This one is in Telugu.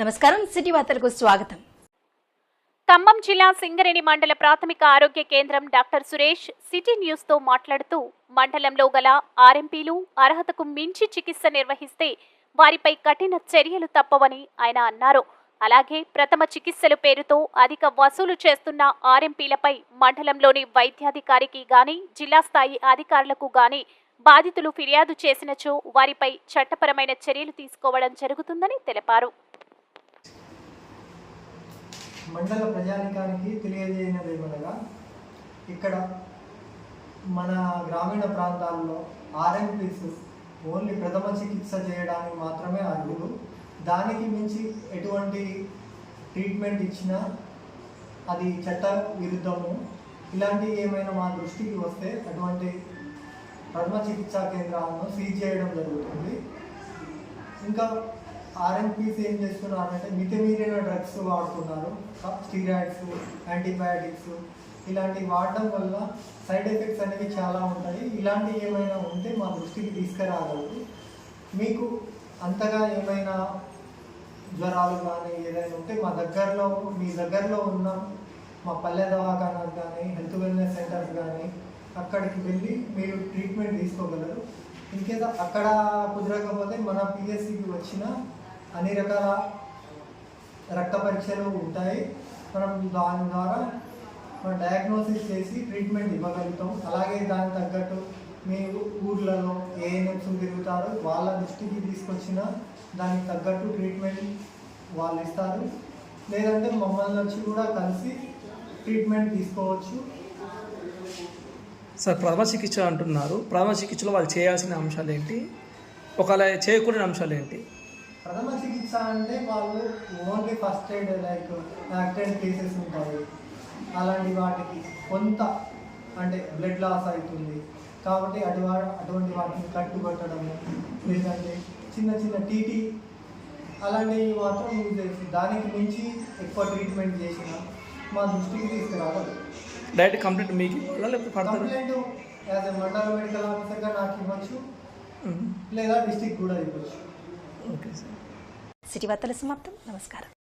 నమస్కారం సిటీ వార్తలకు స్వాగతం. ఖమ్మం జిల్లా సింగరేణి మండల ప్రాథమిక ఆరోగ్య కేంద్రం డాక్టర్ సురేష్ సిటీ న్యూస్తో మాట్లాడుతూ మండలంలో గల ఆర్ఎంపీలు అర్హతకు మించి చికిత్స నిర్వహిస్తే వారిపై కఠిన చర్యలు తప్పవని ఆయన అన్నారు. అలాగే ప్రథమ చికిత్సల పేరుతో అధిక వసూలు చేస్తున్న ఆర్ఎంపీలపై మండలంలోని వైద్యాధికారికి గాని జిల్లా స్థాయి అధికారులకు గాని బాధితులు ఫిర్యాదు చేసినచో వారిపై చట్టపరమైన చర్యలు తీసుకోవడం జరుగుతుందని తెలిపారు. మండల ప్రజానికానికి తెలియజేయనదేమనగా ఇక్కడ మన గ్రామీణ ప్రాంతాల్లో ఆర్ఎంపీస్ ఓన్లీ ప్రథమ చికిత్స చేయడానికి మాత్రమే అర్హులు దానికి మించి ఎటువంటి ట్రీట్మెంట్ ఇచ్చినా అది చట్ట విరుద్ధము. ఇలాంటివి ఏమైనా మా దృష్టికి వస్తే అటువంటి ప్రథమ చికిత్సా కేంద్రాలను సీజ్ చేయడం జరుగుతుంది. ఇంకా ఆర్ఎంపీస్ ఏం చేస్తున్నారంటే మితిమీరిన డ్రగ్స్ వాడుతున్నారు. స్టీరాయిడ్స్ యాంటీబయాటిక్స్ ఇలాంటివి వాడడం వల్ల సైడ్ ఎఫెక్ట్స్ అనేవి చాలా ఉంటాయి. ఇలాంటివి ఏమైనా ఉంటే మా దృష్టికి తీసుకురాగలరు. మీకు అంతగా ఏమైనా జ్వరాలు కానీ ఏదైనా ఉంటే మా దగ్గరలో మీ దగ్గరలో ఉన్న మా పల్లె దవాఖానాలు కానీ హెల్త్ వెల్నెస్ సెంటర్స్ కానీ అక్కడికి వెళ్ళి మీరు ట్రీట్మెంట్ తీసుకోగలరు. ఇంకేదో అక్కడ కుదరకపోతే మన పిఎస్సికి వచ్చిన అన్ని రకాల రక్త పరీక్షలు ఉంటాయి. మనం దాని ద్వారా మనం డయాగ్నోసిస్ చేసి ట్రీట్మెంట్ ఇవ్వగలుగుతాం అలాగే దానికి తగ్గట్టు మీ ఊర్లలో ఏఎన్ఎంస్ తిరుగుతారు వాళ్ళ దృష్టికి తీసుకొచ్చిన దానికి తగ్గట్టు ట్రీట్మెంట్ వాళ్ళు ఇస్తారు. లేదంటే మమ్మల్ని వచ్చి కూడా కలిసి ట్రీట్మెంట్ తీసుకోవచ్చు. సార్ ప్రథమ చికిత్స అంటున్నారు. ప్రథమ చికిత్సలో వాళ్ళు చేయాల్సిన అంశాలు ఏంటి? ఒకవేళ చేయకూడని అంశాలు ఏంటి? ప్రథమ చికిత్స అంటే వాళ్ళు only first aid like accident cases ఉంటాయి. అలాంటి వాటికి కొంత అంటే బ్లడ్ లాస్ అవుతుంది. కాబట్టి అటు అటువంటి వాటిని కట్టుబట్టడము లేదంటే చిన్న చిన్న టీటీ అలాంటివి మాత్రం యూజ్ చేసి దానికి మించి ఎక్కువ ట్రీట్మెంట్ చేసిన మా దృష్టికి తీసుకురావాలి. డైరెక్ట్ కంప్లీట్ మీకు కంప్లైంట్ యాజ్ ఎ మండల మెడికల్ ఆఫీసర్గా నాకు ఇవ్వచ్చు. లేదా డిస్టిక్ కూడా ఇవ్వచ్చు. Okay sir. సిటీ వార్తల సమాప్తం. నమస్కారం.